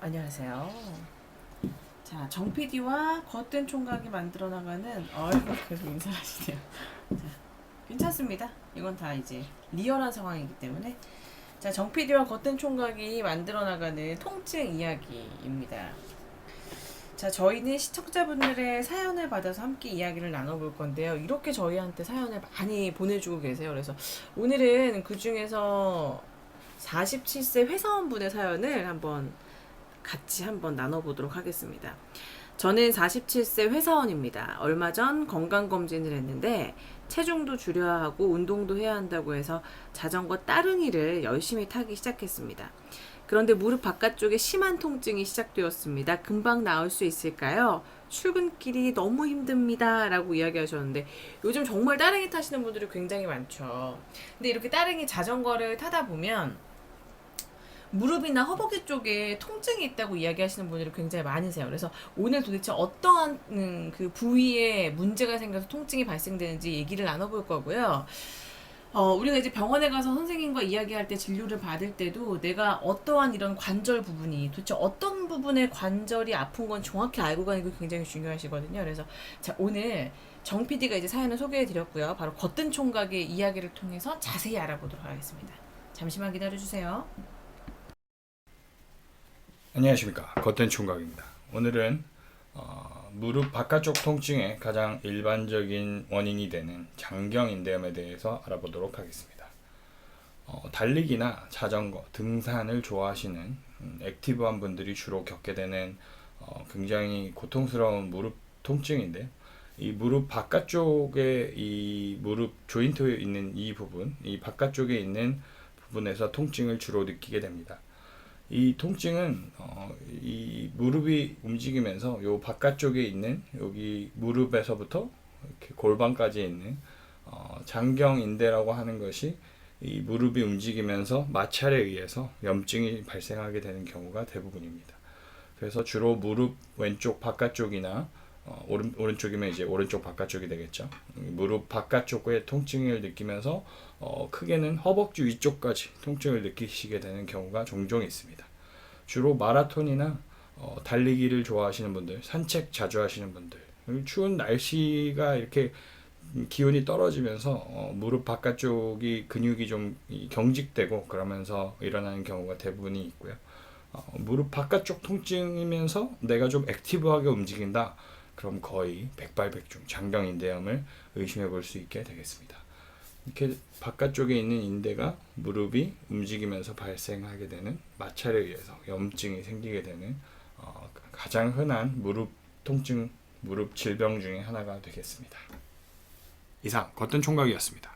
안녕하세요. 자, 정 PD와 겉된 총각이 만들어 나가는 어이구 계속 인사하시네요. 자, 괜찮습니다. 이건 다 이제 리얼한 상황이기 때문에 자, 정 PD와 겉된 총각이 만들어 나가는 통증 이야기입니다. 자, 저희는 시청자분들의 사연을 받아서 함께 이야기를 나눠볼 건데요. 이렇게 저희한테 사연을 많이 보내주고 계세요. 그래서 오늘은 그 중에서 47세 회사원분의 사연을 한번 같이 한번 나눠보도록 하겠습니다. 저는 47세 회사원입니다. 얼마 전 건강검진을 했는데 체중도 줄여야 하고 운동도 해야 한다고 해서 자전거 따릉이를 열심히 타기 시작했습니다. 그런데 무릎 바깥쪽에 심한 통증이 시작되었습니다. 금방 나을 수 있을까요? 출근길이 너무 힘듭니다. 라고 이야기하셨는데 요즘 정말 따릉이 타시는 분들이 굉장히 많죠. 근데 이렇게 따릉이 자전거를 타다 보면 무릎이나 허벅지 쪽에 통증이 있다고 이야기하시는 분들이 굉장히 많으세요. 그래서 오늘 도대체 어떠한 음, 그 부위에 문제가 생겨서 통증이 발생되는지 얘기를 나눠볼 거고요. 어, 우리가 이제 병원에 가서 선생님과 이야기할 때 진료를 받을 때도 내가 어떠한 이런 관절 부분이 도대체 어떤 부분의 관절이 아픈 건 정확히 알고 가는 게 굉장히 중요하시거든요. 그래서 자, 오늘 정 PD가 이제 사연을 소개해 드렸고요. 바로 겉든 총각의 이야기를 통해서 자세히 알아보도록 하겠습니다. 잠시만 기다려 주세요. 안녕하십니까 겉된 총각입니다. 오늘은 어, 무릎 바깥쪽 통증의 가장 일반적인 원인이 되는 장경인대염에 대해서 알아보도록 하겠습니다. 어, 달리기나 자전거, 등산을 좋아하시는 음, 액티브한 분들이 주로 겪게 되는 어, 굉장히 고통스러운 무릎 통증인데요. 이 무릎 바깥쪽에 이 무릎 조인트에 있는 이 부분, 이 바깥쪽에 있는 부분에서 통증을 주로 느끼게 됩니다. 이 통증은 어, 이 무릎이 움직이면서 요 바깥쪽에 있는 여기 무릎에서부터 이렇게 골반까지 있는 어, 장경인대라고 하는 것이 이 무릎이 움직이면서 마찰에 의해서 염증이 발생하게 되는 경우가 대부분입니다. 그래서 주로 무릎 왼쪽 바깥쪽이나 어, 오른, 오른쪽이면 이제 오른쪽 바깥쪽이 되겠죠. 음, 무릎 바깥쪽의 통증을 느끼면서 어, 크게는 허벅지 위쪽까지 통증을 느끼시게 되는 경우가 종종 있습니다. 주로 마라톤이나 어, 달리기를 좋아하시는 분들, 산책 자주 하시는 분들, 그리고 추운 날씨가 이렇게 기온이 떨어지면서 어, 무릎 바깥쪽이 근육이 좀 이, 경직되고 그러면서 일어나는 경우가 대부분이 있고요. 어, 무릎 바깥쪽 통증이면서 내가 좀 액티브하게 움직인다. 그럼 거의 백발백중 장경인대염을 의심해 볼 수 있게 되겠습니다. 이렇게 바깥쪽에 있는 인대가 무릎이 움직이면서 발생하게 되는 마찰에 의해서 염증이 생기게 되는 어, 가장 흔한 무릎 통증, 무릎 질병 중에 하나가 되겠습니다. 이상 겉든 총각이었습니다.